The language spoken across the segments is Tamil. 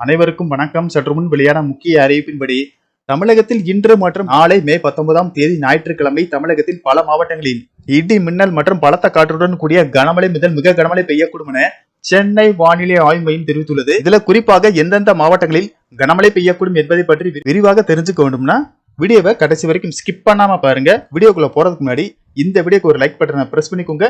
அனைவருக்கும் வணக்கம். சற்று முன் வெளியான முக்கிய அறிவிப்பின்படி தமிழகத்தில் இன்று மற்றும் நாளை மே பத்தொன்பதாம் தேதி ஞாயிற்றுக்கிழமை தமிழகத்தில் பல மாவட்டங்களில் இடி மின்னல் மற்றும் பலத்த காற்றுடன் கூடிய கனமழை முதல் மிக கனமழை பெய்யக்கூடும் என சென்னை வானிலை ஆய்வு மையம் தெரிவித்துள்ளது. இதுல குறிப்பாக எந்தெந்த மாவட்டங்களில் கனமழை பெய்யக்கூடும் என்பதை பற்றி விரிவாக தெரிஞ்சுக்க வேண்டும்னா வீடியோவை கடைசி வரைக்கும் ஸ்கிப் பண்ணாம பாருங்க. வீடியோக்குள்ள போறதுக்கு முன்னாடி இந்த வீடியோக்கு ஒரு லைக் பட்டனை பிரஸ் பண்ணிக்கோங்க.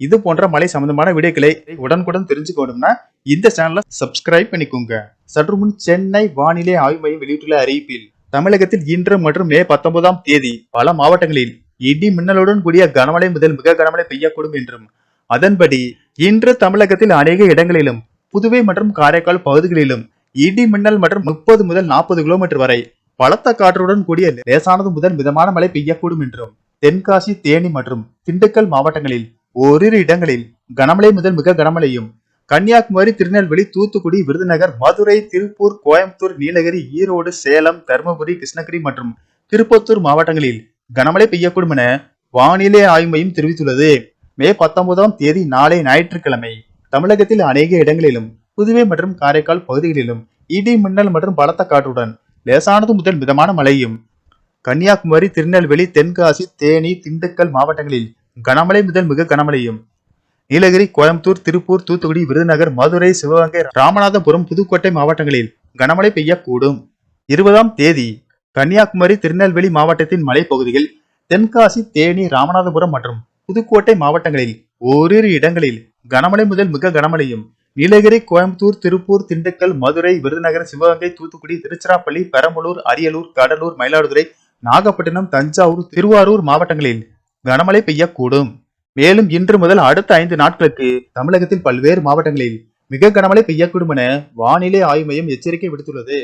இது போன்ற மலை சம்பந்தமான வீடியோக்களை உடனுக்குடன் தெரிஞ்சுக்கணும்னா இந்த சேனலை சப்ஸ்கிரைப் பண்ணிக்கோங்க. சற்று முன் சென்னை வானிலை ஆய்வு மையம் வெளியிட்டுள்ள அறிவிப்பில் தமிழகத்தில் இன்று மற்றும் மே பத்தொன்பதாம் தேதி பல மாவட்டங்களில் இடி மின்னலுடன் கூடிய கனமழை முதல் மிக கனமழை பெய்யக்கூடும் என்றும் அதன்படி இன்று தமிழகத்தில் அநேக இடங்களிலும் புதுவை மற்றும் காரைக்கால் பகுதிகளிலும் இடி மின்னல் மற்றும் முப்பது முதல் நாற்பது கிலோமீட்டர் வரை பலத்த காற்றுடன் கூடிய லேசானது முதல் மிதமான மழை பெய்யக்கூடும் என்றும் தென்காசி தேனி மற்றும் திண்டுக்கல் மாவட்டங்களில் ஓரிரு இடங்களில் கனமழை முதல் மிக கனமழையும் கன்னியாகுமரி திருநெல்வேலி தூத்துக்குடி விருதுநகர் மதுரை திருப்பூர் கோயம்புத்தூர் நீலகிரி ஈரோடு சேலம் தருமபுரி கிருஷ்ணகிரி மற்றும் திருப்பத்தூர் மாவட்டங்களில் கனமழை பெய்யக்கூடும் என வானிலை ஆய்வு மையம் தெரிவித்துள்ளது. மே பத்தொன்பதாம் தேதி நாளை ஞாயிற்றுக்கிழமை தமிழகத்தில் அநேக இடங்களிலும் புதுவை மற்றும் காரைக்கால் பகுதிகளிலும் இடி மின்னல் மற்றும் பலத்த காற்றுடன் லேசானது முதல் மிதமான மழையும் கன்னியாகுமரி திருநெல்வேலி தென்காசி தேனி திண்டுக்கல் மாவட்டங்களில் கனமழை முதல் மிக கனமழையும். நீலகிரி கோயம்புத்தூர் திருப்பூர் தூத்துக்குடி விருதுநகர் மதுரை சிவகங்கை ராமநாதபுரம் புதுக்கோட்டை மாவட்டங்களில் கனமழை பெய்யக்கூடும். இருபதாம் தேதி கன்னியாகுமரி திருநெல்வேலி மாவட்டத்தின் மலைப்பகுதிகள் தென்காசி தேனி ராமநாதபுரம் மற்றும் புதுக்கோட்டை மாவட்டங்களில் ஓரிரு இடங்களில் கனமழை முதல் மிக கனமழையும். நீலகிரி கோயம்புத்தூர் திருப்பூர் திண்டுக்கல் மதுரை விருதுநகர் சிவகங்கை தூத்துக்குடி திருச்சிராப்பள்ளி பெரம்பலூர் அரியலூர் கடலூர் மயிலாடுதுறை நாகப்பட்டினம் தஞ்சாவூர் திருவாரூர் மாவட்டங்களில் கனமழை பெய்யக்கூடும். மேலும் இன்று முதல் அடுத்த ஐந்து நாட்களுக்கு தமிழகத்தில் பல்வேறு மாவட்டங்களில் மிக கனமழை பெய்யக்கூடும் என வானிலை ஆய்வு மையம் எச்சரிக்கை விடுத்துள்ளது.